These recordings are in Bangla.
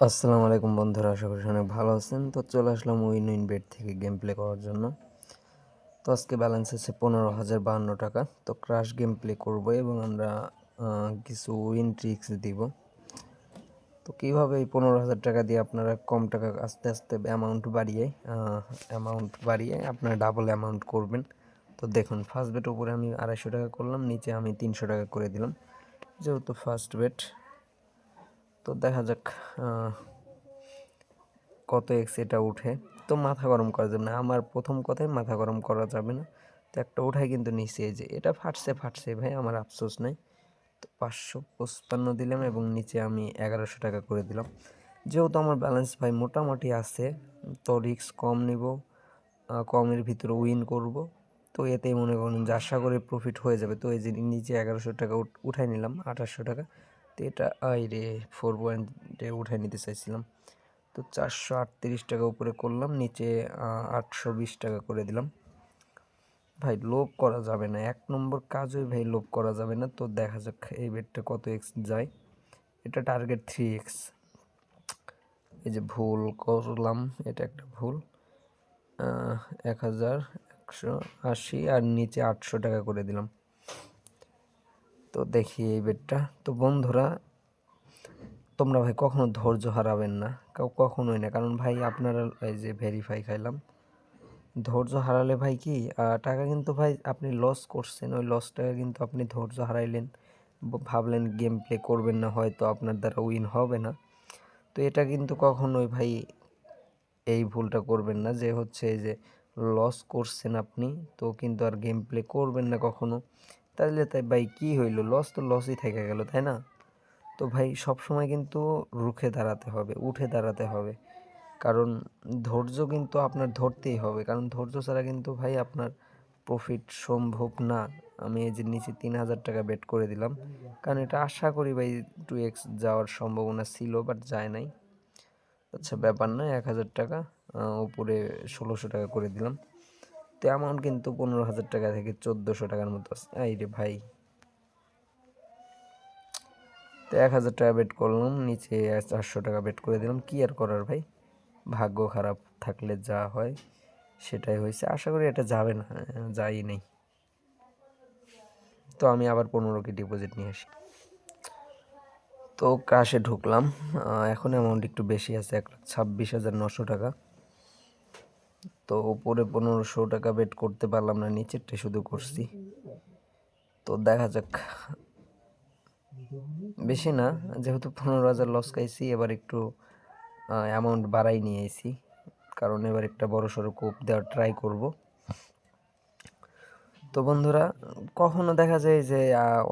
আসসালামু আলাইকুম বন্ধুরা, আশা করি অনেক ভালো আছেন। তো চলে আসলাম উইন উইন বেট থেকে গেম প্লে করার জন্য। তো আজকে ব্যালেন্স আছে পনেরো হাজার বাহান্ন টাকা। তো ক্রাশ গেম প্লে করব এবং আমরা কিছু উইন ট্রিক্স দিব। তো কীভাবে এই পনেরো হাজার টাকা দিয়ে আপনারা কম টাকা আস্তে আস্তে অ্যামাউন্ট বাড়িয়ে অ্যামাউন্ট বাড়িয়ে আপনারা ডাবল অ্যামাউন্ট করবেন। তো দেখুন ফার্স্ট বেট উপরে আমি আড়াইশো টাকা করলাম, নিচে আমি তিনশো টাকা করে দিলাম। যেহেতু ফার্স্ট বেট তো দেখা যাক কত এক্স এটা উঠে। তো মাথা গরম করা যাবে না। আমার প্রথম কথাই মাথা গরম করা যাবে না। তো একটা উঠাই কিন্তু নিচে এই যে। এটা ফাটছে ফাটছে ভাই, আমার আফসোস নাই। তো পাঁচশো পঁচপান্ন দিলাম এবং নিচে আমি এগারোশো টাকা করে দিলাম। যেহেতু আমার ব্যালেন্স ভাই মোটামুটি আছে, তো রিস্ক কম নিব কমের ভিতরে উইন করব। তো এতেই মনে করুন যে আশা করে প্রফিট হয়ে যাবে। তো এই যে নিচে এগারোশো টাকা উঠাই নিলাম আঠাশশো টাকা। তো এটা আই রে ফোর পয়েন্টে উঠাই নিতে চাইছিলাম। তো চারশো আটত্রিশ টাকা উপরে করলাম, নিচে আটশো বিশ টাকা করে দিলাম। ভাই, লোভ করা যাবে না। এক নম্বর কাজই ভাই লোভ করা যাবে না। তো দেখা যাক এই বেডটা কত এক্স যায়। এটা টার্গেট থ্রি এক্স এই যে ভুল করলাম, এটা একটা ভুল। এক হাজার একশো আশি আর নিচে আটশো টাকা করে দিলাম। তো দেখি এই বেডটা। তো বন্ধুরা, তোমরা ভাই কখনো ধৈর্য হারাবেন না কাউ কখনোই না। কারণ ভাই আপনারা এই যে ভেরিফাই খাইলাম, ধৈর্য হারালে ভাই কি টাকা কিন্তু ভাই আপনি লস করছেন, ওই লসটাকে কিন্তু আপনি ধৈর্য হারাইলেন ভাবলেন গেম প্লে করবেন না, হয়তো আপনার দ্বারা উইন হবে না। তো এটা কিন্তু কখনোই ভাই এই ভুলটা করবেন না, যে হচ্ছে এই যে লস করছেন আপনি, তো কিন্তু আর গেম প্লে করবেন না কখনো। তাহলে তাই ভাই কি হইল? লস তো লসই থেকে গেল, তাই না? তো ভাই সব সময় কিন্তু রুখে দাঁড়াতে হবে, উঠে দাঁড়াতে হবে। কারণ ধৈর্য কিন্তু আপনার ধরতেই হবে, কারণ ধৈর্য ছাড়া কিন্তু ভাই আপনার প্রফিট সম্ভব না। আমি এই যে নিচে তিন হাজার টাকা বেট করে দিলাম, কারণ এটা আশা করি ভাই টু এক্স যাওয়ার সম্ভাবনা ছিল বাট যায় নাই। আচ্ছা ব্যাপার না, এক হাজার টাকা উপরে ষোলোশো টাকা করে দিলাম। তো অ্যামাউন্ট কিন্তু পনেরো হাজার টাকা থেকে চোদ্দোশো টাকার মতো আছে। এই রে ভাই। তো এক হাজার টাকা বেট করলাম, নিচে চারশো টাকা বেট করে দিলাম। কি আর করার ভাই? ভাগ্য খারাপ থাকলে যা হয়, সেটাই হয়েছে। আশা করি এটা যাবে না, যাই নেই। তো আমি আবার পনেরোকে ডিপোজিট নিয়ে আসি। তো কাশে ঢুকলাম। এখন অ্যামাউন্ট একটু বেশি আছে, এক লাখ ছাব্বিশ হাজার নশো টাকা। তো উপরে পনেরোশো টাকা বেট করতে পারলাম না, নিচেরটা শুধু করছি। তো দেখা যাক। বেশি না, যেহেতু পনেরো হাজার লস খাইছি, এবার একটু অ্যামাউন্ট বাড়াই নিয়ে আইছি। কারণ এবার একটা বড় সড়ো কোপ দেওয়ার ট্রাই করব। তো বন্ধুরা, কখনো দেখা যায় যে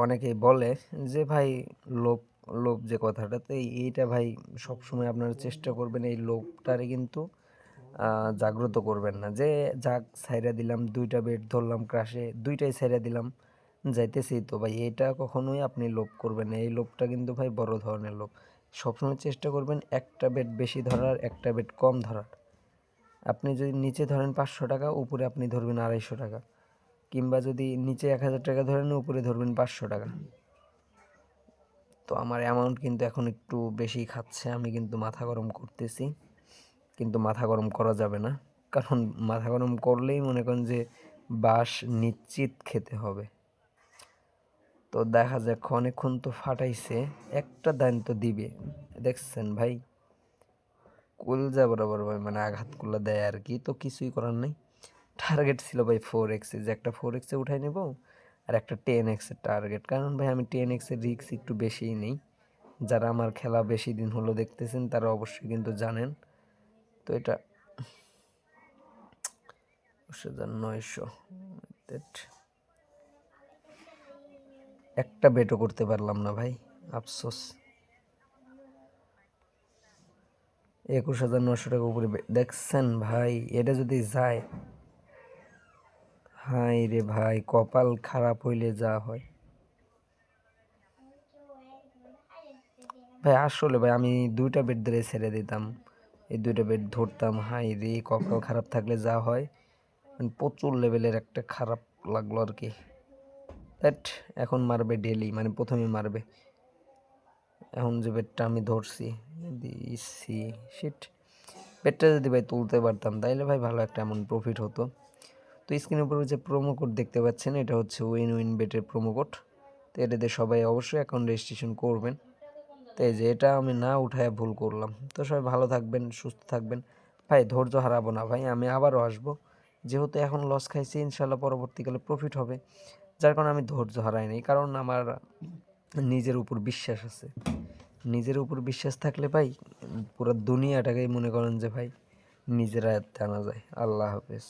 অনেকেই বলে যে, ভাই, লোভ লোভ যে কথাটা তো এইটা ভাই সবসময় আপনারা চেষ্টা করবেন, এই লোভটারে কিন্তু জাগ্রত করবেন না। যে, যাক সাইরা দিলাম, দুইটা বেড ধরলাম ক্রাশে দুইটাই সাইরা দিলাম যাইতেছি তো। ভাই, এটা কখনোই আপনি লোভ করবেন না। এই লোভটা কিন্তু ভাই বড় ধরনের লোভ। সবসময় চেষ্টা করবেন একটা বেড বেশি ধরার, একটা বেড কম ধরার। আপনি যদি নিচে ধরেন পাঁচশো টাকা, উপরে আপনি ধরবেন আড়াইশো টাকা। কিংবা যদি নিচে এক হাজার টাকা ধরেন, উপরে ধরবেন পাঁচশো টাকা। তো আমার অ্যামাউন্ট কিন্তু এখন একটু বেশি খাচ্ছে, আমি কিন্তু মাথা গরম করতেছি। কিন্তু মাথা গরম করা যাবে না। কারণ মাথা গরম করলেই মনে করেন যে বাস নিশ্চিত খেতে হবে। তো দেখা যাক, অনেকক্ষণ তো ফাটাইছে, একটা দান তো দিবে। দেখছেন ভাই কুল কুলজা বরাবর ভাই মানে আঘাত করলে দেয় আর কি, তো কিছুই করার নেই। টার্গেট ছিল ভাই ফোর এক্সে যে একটা ফোর এক্সে উঠাই নেব আর একটা টেন এক্সের টার্গেট কারণ ভাই, আমি টেন এক্সের রিক্স একটু বেশিই নেই। যারা আমার খেলা বেশি দিন হলো দেখতেছেন, তারা অবশ্যই কিন্তু জানেন। তো এটা নয়শো। একটা বেটও করতে পারলাম না ভাই, আফসোস। একুশ হাজার নশো টাকা উপরে দেখছেন ভাই, এটা যদি যায় হাই রে ভাই, কপাল খারাপ হইলে যা হয়। ভাই, আসলে ভাই, আমি দুইটা বেড ধরে ছেড়ে দিতাম। এই দুইটা বেড ধরতাম হাই রে, কপাল খারাপ থাকলে যা হয়। মানে প্রচুর লেভেলের একটা খারাপ লাগল আর কি। দ্যাট এখন মারবে ডেলি মানে প্রথমে মারবে। এখন যে বেডটা আমি ধরছি দিছি শিট বেডটা যদি ভাই তুলতে পারতাম, তাইলে ভাই ভালো একটা এমন প্রফিট হতো। তো স্ক্রিনের উপরে যে প্রোমো কোড দেখতে পাচ্ছেন, এটা হচ্ছে উইন উইন বেটের প্রোমো কোড তো এটাতে সবাই অবশ্যই অ্যাকাউন্ট রেজিস্ট্রেশন করবেন। তো এই যে এটা আমি না উঠায় ভুল করলাম। তো সবাই ভালো থাকবেন, সুস্থ থাকবেন। ভাই, ধৈর্য হারাবো না ভাই, আমি আবারও আসব। যেহেতু এখন লস খাইছি ইনশাল্লাহ পরবর্তীকালে প্রফিট হবে। যার কারণে আমি ধৈর্য হারাইনি কারণ আমার নিজের উপর বিশ্বাস আছে। নিজের উপর বিশ্বাস থাকলে ভাই, পুরো দুনিয়াটাকেই মনে করেন যে ভাই, নিজেরা জানা যায়। আল্লাহ হাফেজ।